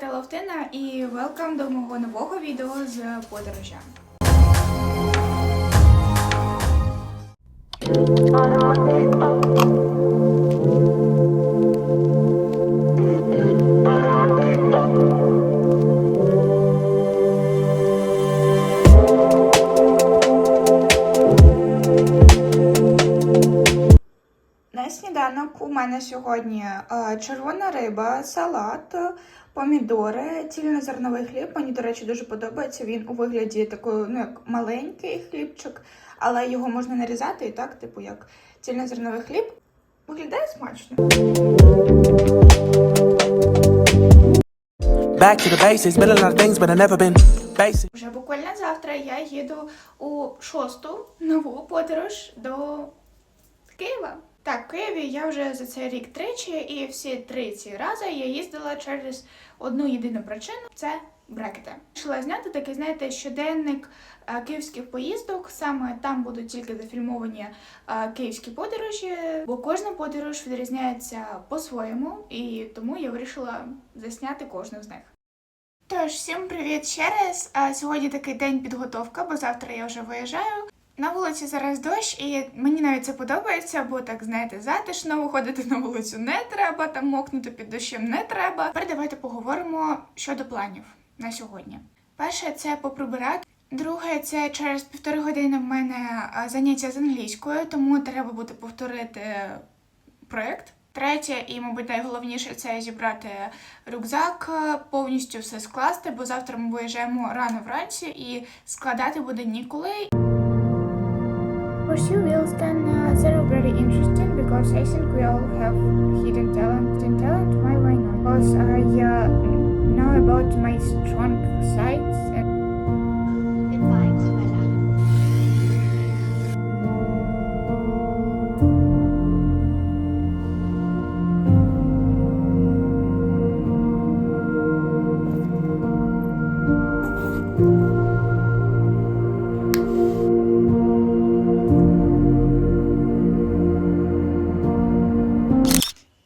звати Лавтина і велкам до мого нового відео з подорожами. Сьогодні е, червона риба, салат, помідори, цільнозерновий хліб. Мені, до речі, дуже подобається. Він у вигляді такої, ну як маленький хлібчик, але його можна нарізати і так, типу, як цільнозерновий хліб. Виглядає смачно. Back to the basics, been a lot of things, but I never been basic. Вже буквально завтра я їду у шосту нову подорож до. Так, в Києві я вже за цей рік тричі, і всі три ці рази я їздила через одну єдину причину це брекети. Вирішила зняти такий, знаєте, щоденник е, київських поїздок. Саме там будуть тільки зафільмовані е, київські подорожі, бо кожна подорож відрізняється по-своєму, і тому я вирішила засняти кожну з них. Тож, всім привіт ще раз. А, Сьогодні такий день підготовка, бо завтра я вже виїжджаю. На вулиці зараз дощ, і мені навіть це подобається, бо так знаєте, затишно виходити на вулицю не треба, там мокнути під дощем не треба. Тепер давайте поговоримо щодо планів на сьогодні. Перше це поприбирати. Друге, це через півтори години в мене заняття з англійською, тому треба буде повторити проєкт. Третє, і, мабуть, найголовніше це зібрати рюкзак, е, повністю все скласти, бо завтра ми виїжджаємо рано вранці і складати буде ніколи. Pursue wheels then uh, they're very interesting because I think we all have hidden talent. Hidden talent, why why not? Because I uh,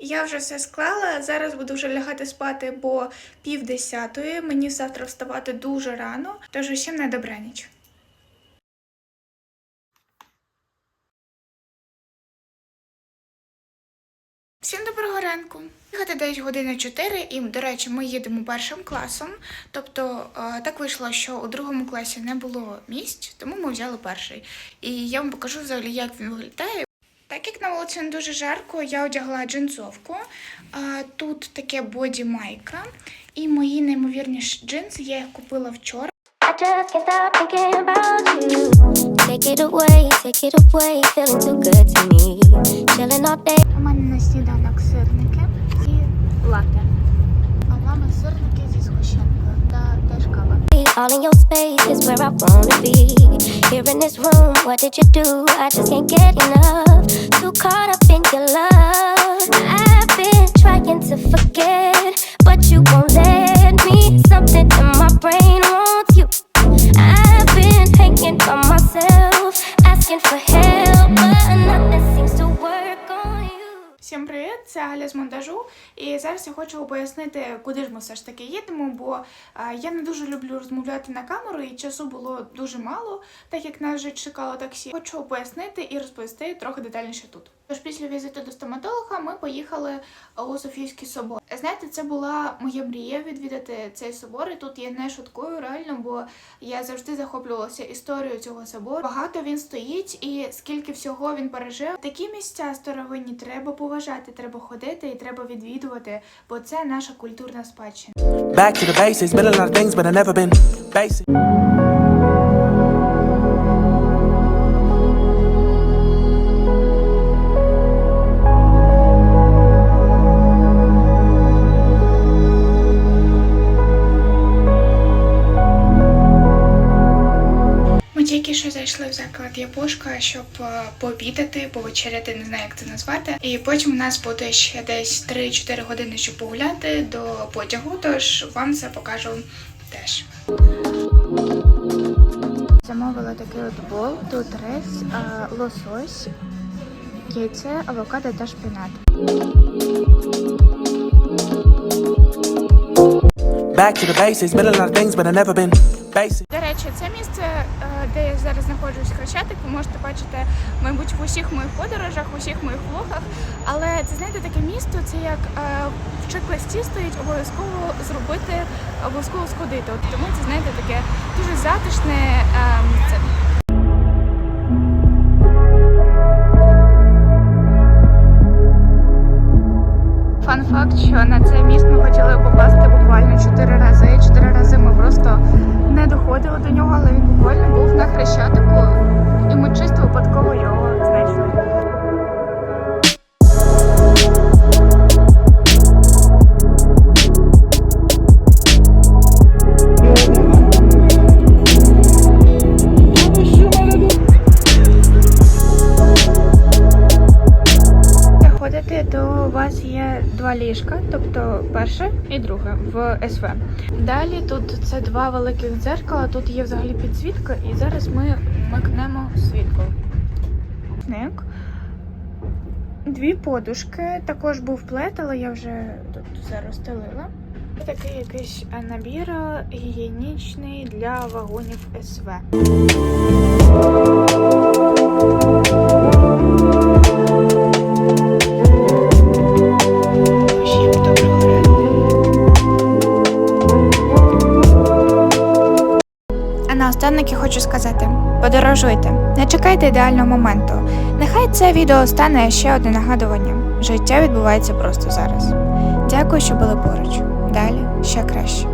Я вже все склала. Зараз буду вже лягати спати, бо пів десятої. Мені завтра вставати дуже рано, тож усім на добраніч. Всім доброго ранку. Їхати десь години 4, і, до речі, ми їдемо першим класом. Тобто е, так вийшло, що у другому класі не було місць, тому ми взяли перший. І я вам покажу взагалі, як він виглядає. Так як на вулиці не дуже жарко, я одягла джинсовку. Тут таке боді майка. І мої неймовірні джинси я їх купила вчора. У мене на сніданок сирники і латте. All in your space is where I wanna be. Here in this room, what did you do? I just can't get enough. Too caught up in your love. I've been trying to forget, but you won't let me. Something in my brain wants Це Галя з монтажу. І зараз я хочу пояснити, куди ж ми все ж таки їдемо, бо я не дуже люблю розмовляти на камеру, і часу було дуже мало, так як нас вже чекало таксі. Хочу пояснити і розповісти трохи детальніше тут. Тож після візиту до стоматолога ми поїхали у Софійський собор. Знаєте, це була моя мрія відвідати цей собор. І тут я не шуткую реально, бо я завжди захоплювалася історією цього собору. Багато він стоїть, і скільки всього він пережив. Такі місця старовинні треба поважати, треба ходити і треба відвідувати, бо це наша культурна спадщина. Back to the basics, been a lot of things, but I never been basic. Зайшли в заклад Япошка, щоб е, пообідати, повечеряти, не знаю, як це назвати. І потім у нас буде ще десь 3-4 години, щоб погуляти до потягу, тож вам це покажу теж. Замовила такий от бол, тут рис, лосось, яйце, авокадо та шпинат. Back to the basics, been a lot of things, but I've never been basic. Де я зараз знаходжусь в Хрещатик, ви можете бачити, мабуть, в усіх моїх подорожах, в усіх моїх влогах. Але це знаєте таке місто, це як е, в чек-листі стоїть обов'язково зробити, обов'язково сходити. От тому це знаєте таке дуже затишне е, місце. Фан факт, що на це міст ми хотіли попасти буквально чотири рази. Ліжка, тобто перше і друге в СВ. Далі тут це два великих дзеркала, тут є взагалі підсвітка, і зараз ми вмикнемо світло. Дві подушки, також був плед, але я вже тут все розстелила. Такий якийсь набір гігієнічний для вагонів СВ. А хочу сказати: подорожуйте, не чекайте ідеального моменту. Нехай це відео стане ще одне нагадуванням. Життя відбувається просто зараз. Дякую, що були поруч. Далі ще краще.